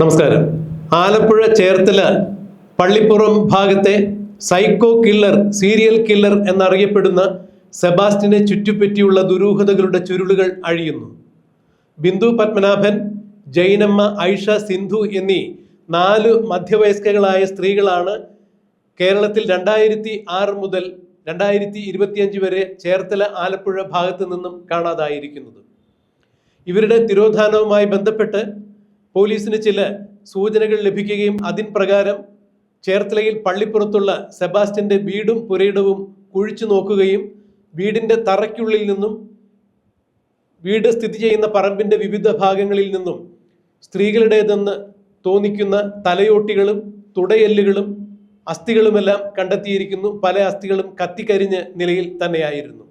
നമസ്കാരം. ആലപ്പുഴ ചേർത്തല പള്ളിപ്പുറം ഭാഗത്തെ psycho killer serial killer എന്നറിയപ്പെടുന്ന സെബാസ്റ്റിനെ ചുറ്റിപ്പറ്റിയുള്ള ദുരൂഹതകളുടെ ചുരുളുകൾ അഴിയുന്നു. ബിന്ദു പത്മനാഭൻ ജൈനമ്മ ഐഷ സിന്ധു എന്നീ നാല് മധ്യവയസ്കകളായ സ്ത്രീകളാണ് കേരളത്തിൽ രണ്ടായിരത്തി ആറ് മുതൽ രണ്ടായിരത്തി ഇരുപത്തിയഞ്ച് വരെ ചേർത്തല ആലപ്പുഴ ഭാഗത്ത് നിന്നും കാണാതായിരിക്കുന്നത്. ഇവരുടെ തിരോധാനവുമായി ബന്ധപ്പെട്ട് പോലീസിന് ചില സൂചനകൾ ലഭിക്കുകയും അതിൻ പ്രകാരം ചേർത്തലയിൽ പള്ളിപ്പുറത്തുള്ള സെബാസ്റ്റ്യന്റെ വീടും പുരയിടവും കുഴിച്ചു നോക്കുകയും വീടിന്റെ തറയ്ക്കുള്ളിൽ നിന്നും വീട് സ്ഥിതി ചെയ്യുന്ന പറമ്പിന്റെ വിവിധ ഭാഗങ്ങളിൽ നിന്നും സ്ത്രീകളുടേതെന്ന് തോന്നിക്കുന്ന തലയോട്ടികളും തുടയെല്ലുകളും അസ്ഥികളുമെല്ലാം കണ്ടെത്തിയിരിക്കുന്നു. പല അസ്ഥികളും കത്തിക്കരിഞ്ഞ നിലയിൽ തന്നെയായിരുന്നു.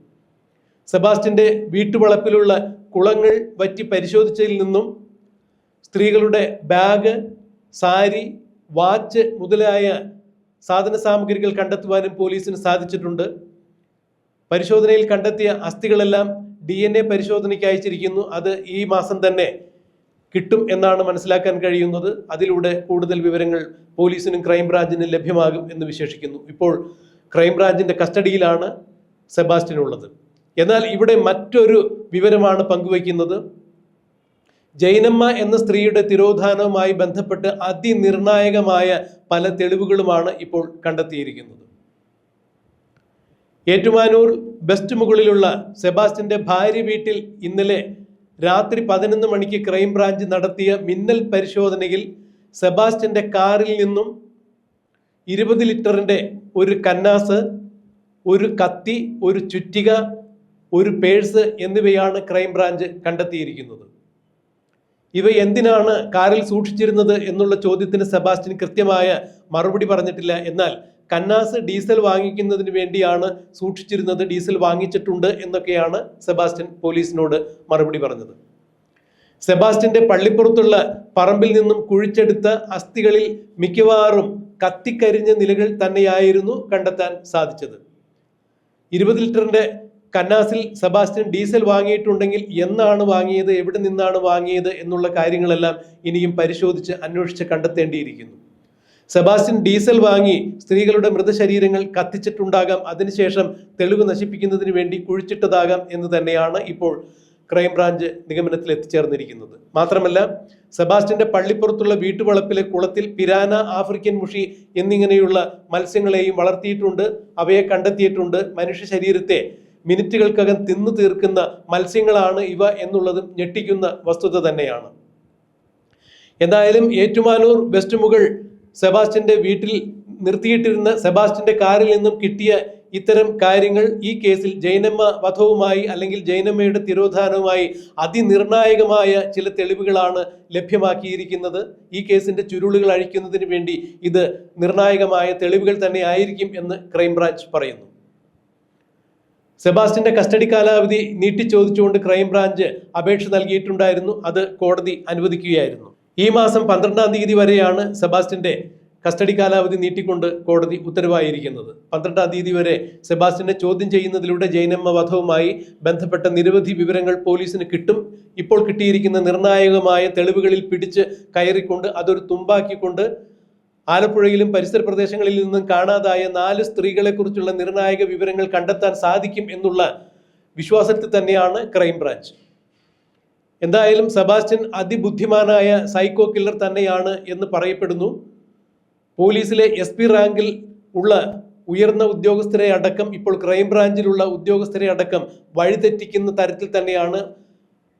സെബാസ്റ്റ്യന്റെ വീട്ടുവളപ്പിലുള്ള കുളങ്ങൾ വറ്റി പരിശോധിച്ചതിൽ നിന്നും സ്ത്രീകളുടെ ബാഗ് സാരി വാച്ച് മുതലായ സാധന സാമഗ്രികൾ കണ്ടെത്തുവാനും പോലീസിന് സാധിച്ചിട്ടുണ്ട്. പരിശോധനയിൽ കണ്ടെത്തിയ അസ്ഥികളെല്ലാം ഡി എൻ എ പരിശോധനയ്ക്ക് അയച്ചിരിക്കുന്നു. അത് ഈ മാസം തന്നെ കിട്ടും എന്നാണ് മനസ്സിലാക്കാൻ കഴിയുന്നത്. അതിലൂടെ കൂടുതൽ വിവരങ്ങൾ പോലീസിനും ക്രൈംബ്രാഞ്ചിനും ലഭ്യമാകും എന്ന് വിശേഷിക്കുന്നു. ഇപ്പോൾ ക്രൈംബ്രാഞ്ചിന്റെ കസ്റ്റഡിയിലാണ് സെബാസ്റ്റ്യൻ ഉള്ളത്. എന്നാൽ ഇവിടെ മറ്റൊരു വിവരമാണ് പങ്കുവയ്ക്കുന്നത്. ജൈനമ്മ എന്ന സ്ത്രീയുടെ തിരോധാനവുമായി ബന്ധപ്പെട്ട് അതിനിർണായകമായ പല തെളിവുകളുമാണ് ഇപ്പോൾ കണ്ടെത്തിയിരിക്കുന്നത്. ഏറ്റുമാനൂർ ബെസ്റ്റ് മുകളിലുള്ള സെബാസ്റ്റിന്റെ ഭാര്യ വീട്ടിൽ ഇന്നലെ രാത്രി പതിനൊന്ന് മണിക്ക് ക്രൈംബ്രാഞ്ച് നടത്തിയ മിന്നൽ പരിശോധനയിൽ സെബാസ്റ്റിന്റെ കാറിൽ നിന്നും ഇരുപത് ലിറ്ററിന്റെ ഒരു കന്നാസ് ഒരു കത്തി ഒരു ചുറ്റിക ഒരു പേഴ്സ് എന്നിവയാണ് ക്രൈംബ്രാഞ്ച് കണ്ടെത്തിയിരിക്കുന്നത്. ഇവ എന്തിനാണ് കാറിൽ സൂക്ഷിച്ചിരുന്നത് എന്നുള്ള ചോദ്യത്തിന് സെബാസ്റ്റ്യൻ കൃത്യമായ മറുപടി പറഞ്ഞിട്ടില്ല. എന്നാൽ കന്നാസ് ഡീസൽ വാങ്ങിക്കുന്നതിന് വേണ്ടിയാണ് സൂക്ഷിച്ചിരുന്നത് ഡീസൽ വാങ്ങിച്ചിട്ടുണ്ട് എന്നൊക്കെയാണ് സെബാസ്റ്റ്യൻ പോലീസിനോട് മറുപടി പറഞ്ഞത്. സെബാസ്റ്റ്യന്റെ പള്ളിപ്പുറത്തുള്ള പറമ്പിൽ നിന്നും കുഴിച്ചെടുത്ത അസ്ഥികളിൽ മിക്കവാറും കത്തിക്കരിഞ്ഞ നിലകൾ തന്നെയായിരുന്നു കണ്ടെത്താൻ സാധിച്ചത്. ഇരുപത് ലിറ്ററിന്റെ കന്നാസിൽ സെബാസ്റ്റ്യൻ ഡീസൽ വാങ്ങിയിട്ടുണ്ടെങ്കിൽ എന്നാണ് വാങ്ങിയത് എവിടെ നിന്നാണ് വാങ്ങിയത് എന്നുള്ള കാര്യങ്ങളെല്ലാം ഇനിയും പരിശോധിച്ച് അന്വേഷിച്ച് കണ്ടെത്തേണ്ടിയിരിക്കുന്നു. സെബാസ്റ്റ്യൻ ഡീസൽ വാങ്ങി സ്ത്രീകളുടെ മൃതശരീരങ്ങൾ കത്തിച്ചിട്ടുണ്ടാകാം അതിനുശേഷം തെളിവ് നശിപ്പിക്കുന്നതിന് വേണ്ടി കുഴിച്ചിട്ടതാകാം എന്ന് തന്നെയാണ് ഇപ്പോൾ ക്രൈംബ്രാഞ്ച് നിഗമനത്തിൽ എത്തിച്ചേർന്നിരിക്കുന്നത്. മാത്രമല്ല സെബാസ്റ്റ്യന്റെ പള്ളിപ്പുറത്തുള്ള വീട്ടുവളപ്പിലെ കുളത്തിൽ പിരാന ആഫ്രിക്കൻ മുഷി എന്നിങ്ങനെയുള്ള മത്സ്യങ്ങളെയും വളർത്തിയിട്ടുണ്ട് അവയെ കണ്ടെത്തിയിട്ടുണ്ട്. മനുഷ്യ ശരീരത്തെ മിനിറ്റുകൾക്കകം തിന്നു തീർക്കുന്ന മത്സ്യങ്ങളാണ് ഇവ എന്നുള്ളതും ഞെട്ടിക്കുന്ന വസ്തുത തന്നെയാണ്. എന്തായാലും ഏറ്റുമാനൂർ വെസ്റ്റ് മുകൾ സെബാസ്റ്റ്യന്റെ വീട്ടിൽ നിർത്തിയിട്ടിരുന്ന സെബാസ്റ്റ്യന്റെ കാറിൽ നിന്നും കിട്ടിയ ഇത്തരം കാര്യങ്ങൾ ഈ കേസിൽ ജൈനമ്മ വധവുമായി അല്ലെങ്കിൽ ജൈനമ്മയുടെ തിരോധാനവുമായി അതിനിർണായകമായ ചില തെളിവുകളാണ് ലഭ്യമാക്കിയിരിക്കുന്നത്. ഈ കേസിന്റെ ചുരുളുകൾ അഴിക്കുന്നതിന് വേണ്ടി ഇത് നിർണായകമായ തെളിവുകൾ തന്നെ ആയിരിക്കും എന്ന് ക്രൈംബ്രാഞ്ച് പറയുന്നു. സെബാസ്റ്റ്യന്റെ കസ്റ്റഡി കാലാവധി നീട്ടിച്ചോദിച്ചുകൊണ്ട് ക്രൈംബ്രാഞ്ച് അപേക്ഷ നൽകിയിട്ടുണ്ടായിരുന്നു. അത് കോടതി അനുവദിക്കുകയായിരുന്നു. ഈ മാസം പന്ത്രണ്ടാം തീയതി വരെയാണ് സെബാസ്റ്റിന്റെ കസ്റ്റഡി കാലാവധി നീട്ടിക്കൊണ്ട് കോടതി ഉത്തരവായിരിക്കുന്നത്. പന്ത്രണ്ടാം തീയതി വരെ സെബാസ്റ്റിനെ ചോദ്യം ചെയ്യുന്നതിലൂടെ ജൈനമ്മ വധവുമായി ബന്ധപ്പെട്ട നിരവധി വിവരങ്ങൾ പോലീസിന് കിട്ടും. ഇപ്പോൾ കിട്ടിയിരിക്കുന്ന നിർണായകമായ തെളിവുകളിൽ പിടിച്ച് കയറിക്കൊണ്ട് അതൊരു തുമ്പാക്കിക്കൊണ്ട് ആലപ്പുഴയിലും പരിസര പ്രദേശങ്ങളിൽ നിന്നും കാണാതായ നാല് സ്ത്രീകളെ കുറിച്ചുള്ള നിർണായക വിവരങ്ങൾ കണ്ടെത്താൻ സാധിക്കും എന്നുള്ള വിശ്വാസത്തിൽ തന്നെയാണ് ക്രൈംബ്രാഞ്ച് എന്തായാലും സെബാസ്റ്റ്യൻ അതിബുദ്ധിമാനായ സൈക്കോ കില്ലർ തന്നെയാണ് എന്ന് പറയപ്പെടുന്നു. പോലീസിലെ എസ് പി റാങ്കിൽ ഉള്ള ഉയർന്ന ഉദ്യോഗസ്ഥരെ അടക്കം ഇപ്പോൾ ക്രൈംബ്രാഞ്ചിലുള്ള ഉദ്യോഗസ്ഥരെ അടക്കം വഴിതെറ്റിക്കുന്ന തരത്തിൽ തന്നെയാണ്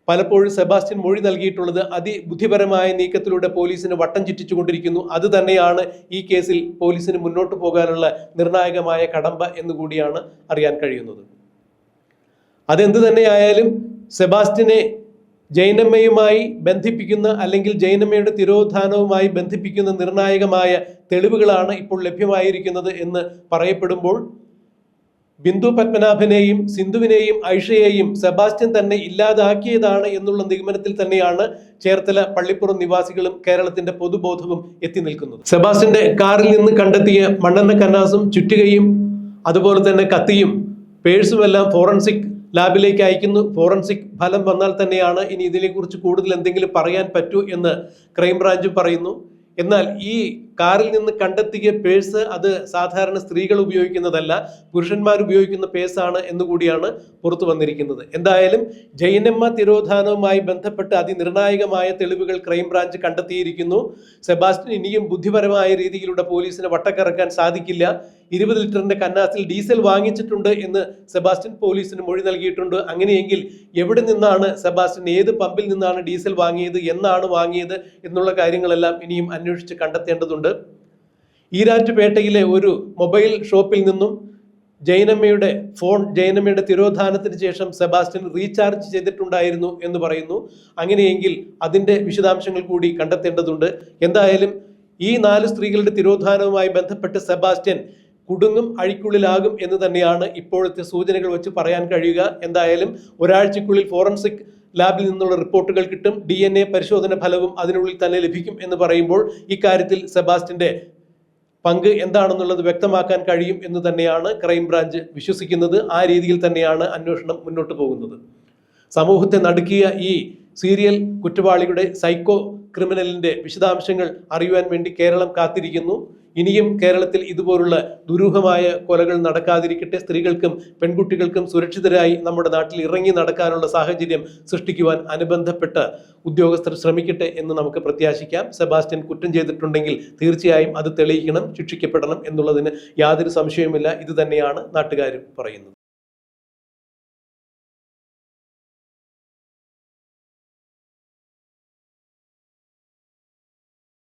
പലപ്പോഴും സെബാസ്റ്റ്യൻ മൊഴി നൽകിയിട്ടുള്ളത് അതിബുദ്ധിപരമായ നീക്കത്തിലൂടെ പോലീസിന് വട്ടം ചുറ്റിച്ചുകൊണ്ടിരിക്കുന്നു. അത് തന്നെയാണ് ഈ കേസിൽ പോലീസിന് മുന്നോട്ട് പോകാനുള്ള നിർണായകമായ കടമ്പ എന്നുകൂടിയാണ് അറിയാൻ കഴിയുന്നത്. അതെന്ത് തന്നെയായാലും സെബാസ്റ്റ്യനെ ജൈനമ്മയുമായി ബന്ധിപ്പിക്കുന്ന അല്ലെങ്കിൽ ജൈനമ്മയുടെ തിരോധാനവുമായി ബന്ധിപ്പിക്കുന്ന നിർണായകമായ തെളിവുകളാണ് ഇപ്പോൾ ലഭ്യമായിരിക്കുന്നത് എന്ന് പറയപ്പെടുമ്പോൾ ബിന്ദു പത്മനാഭനെയും സിന്ധുവിനെയും ഐഷയെയും സെബാസ്റ്റ്യൻ തന്നെ ഇല്ലാതാക്കിയതാണ് എന്നുള്ള നിഗമനത്തിൽ തന്നെയാണ് ചേർത്തല പള്ളിപ്പുറം നിവാസികളും കേരളത്തിന്റെ പൊതുബോധവും എത്തി നിൽക്കുന്നത്. സെബാസ്റ്റ്യന്റെ കാറിൽ നിന്ന് കണ്ടെത്തിയ മണ്ണെണ്ണ കന്നാസും ചുറ്റികയും അതുപോലെ തന്നെ കത്തിയും പേഴ്സുമെല്ലാം ഫോറൻസിക് ലാബിലേക്ക് അയക്കുന്നു. ഫോറൻസിക് ഫലം വന്നാൽ തന്നെയാണ് ഇനി ഇതിനെക്കുറിച്ച് കൂടുതൽ എന്തെങ്കിലും പറയാൻ പറ്റൂ എന്ന് ക്രൈംബ്രാഞ്ചും പറയുന്നു. എന്നാൽ ഈ കാറിൽ നിന്ന് കണ്ടെത്തിയ പേഴ്സ് അത് സാധാരണ സ്ത്രീകൾ ഉപയോഗിക്കുന്നതല്ല പുരുഷന്മാർ ഉപയോഗിക്കുന്ന പേഴ്സാണ് എന്നുകൂടിയാണ് പുറത്തു വന്നിരിക്കുന്നത്. എന്തായാലും ജൈനമ്മ തിരോധാനവുമായി ബന്ധപ്പെട്ട് അതിനിർണായകമായ തെളിവുകൾ ക്രൈംബ്രാഞ്ച് കണ്ടെത്തിയിരിക്കുന്നു. സെബാസ്റ്റ്യൻ ഇനിയും ബുദ്ധിപരമായ രീതിയിലൂടെ പോലീസിനെ വട്ടക്കറക്കാൻ സാധിക്കില്ല. ഇരുപത് ലിറ്ററിന്റെ കന്നാസിൽ ഡീസൽ വാങ്ങിച്ചിട്ടുണ്ട് എന്ന് സെബാസ്റ്റ്യൻ പോലീസിന് മൊഴി നൽകിയിട്ടുണ്ട്. അങ്ങനെയെങ്കിൽ എവിടെ നിന്നാണ് സെബാസ്റ്റ്യൻ ഏത് പമ്പിൽ നിന്നാണ് ഡീസൽ വാങ്ങിയത് എന്നാണ് വാങ്ങിയത് എന്നുള്ള കാര്യങ്ങളെല്ലാം ഇനിയും അന്വേഷിച്ച് കണ്ടെത്തേണ്ടതുണ്ട്. ഈരാറ്റുപേട്ടയിലെ ഒരു മൊബൈൽ ഷോപ്പിൽ നിന്നും ജൈനമ്മയുടെ ഫോൺ ജൈനമ്മയുടെ തിരോധാനത്തിന് ശേഷം സെബാസ്റ്റ്യൻ റീചാർജ് ചെയ്തിട്ടുണ്ടായിരുന്നു എന്ന് പറയുന്നു. അങ്ങനെയെങ്കിൽ അതിന്റെ വിശദാംശങ്ങൾ കൂടി കണ്ടെത്തേണ്ടതുണ്ട്. എന്തായാലും ഈ നാല് സ്ത്രീകളുടെ തിരോധാനവുമായി ബന്ധപ്പെട്ട് സെബാസ്റ്റ്യൻ കുടുങ്ങും അഴിക്കുള്ളിലാകും എന്ന് തന്നെയാണ് ഇപ്പോഴത്തെ സൂചനകൾ വെച്ച് പറയാൻ കഴിയുക. എന്തായാലും ഒരാഴ്ചക്കുള്ളിൽ ഫോറൻസിക് ലാബിൽ നിന്നുള്ള റിപ്പോർട്ടുകൾ കിട്ടും ഡി പരിശോധന ഫലവും അതിനുള്ളിൽ തന്നെ ലഭിക്കും എന്ന് പറയുമ്പോൾ ഇക്കാര്യത്തിൽ സെബാസ്റ്റിന്റെ പങ്ക് എന്താണെന്നുള്ളത് വ്യക്തമാക്കാൻ കഴിയും എന്ന് തന്നെയാണ് ക്രൈംബ്രാഞ്ച് വിശ്വസിക്കുന്നത്. ആ രീതിയിൽ തന്നെയാണ് അന്വേഷണം മുന്നോട്ട് പോകുന്നത്. സമൂഹത്തെ നടുക്കിയ ഈ സീരിയൽ കുറ്റവാളിയുടെ സൈക്കോ ക്രിമിനലിന്റെ വിശദാംശങ്ങൾ അറിയുവാൻ വേണ്ടി കേരളം കാത്തിരിക്കുന്നു. ഇനിയും കേരളത്തിൽ ഇതുപോലുള്ള ദുരൂഹമായ കൊലകൾ നടക്കാതിരിക്കട്ടെ. സ്ത്രീകൾക്കും പെൺകുട്ടികൾക്കും സുരക്ഷിതരായി നമ്മുടെ നാട്ടിൽ ഇറങ്ങി നടക്കാനുള്ള സാഹചര്യം സൃഷ്ടിക്കുവാൻ അനുബന്ധപ്പെട്ട ഉദ്യോഗസ്ഥർ ശ്രമിക്കട്ടെ എന്ന് നമുക്ക് പ്രത്യാശിക്കാം. സെബാസ്റ്റ്യൻ കുറ്റം ചെയ്തിട്ടുണ്ടെങ്കിൽ തീർച്ചയായും അത് തെളിയിക്കണം ശിക്ഷിക്കപ്പെടണം എന്നുള്ളതിന് യാതൊരു സംശയവുമില്ല. ഇത് തന്നെയാണ് നാട്ടുകാരും പറയുന്നത്.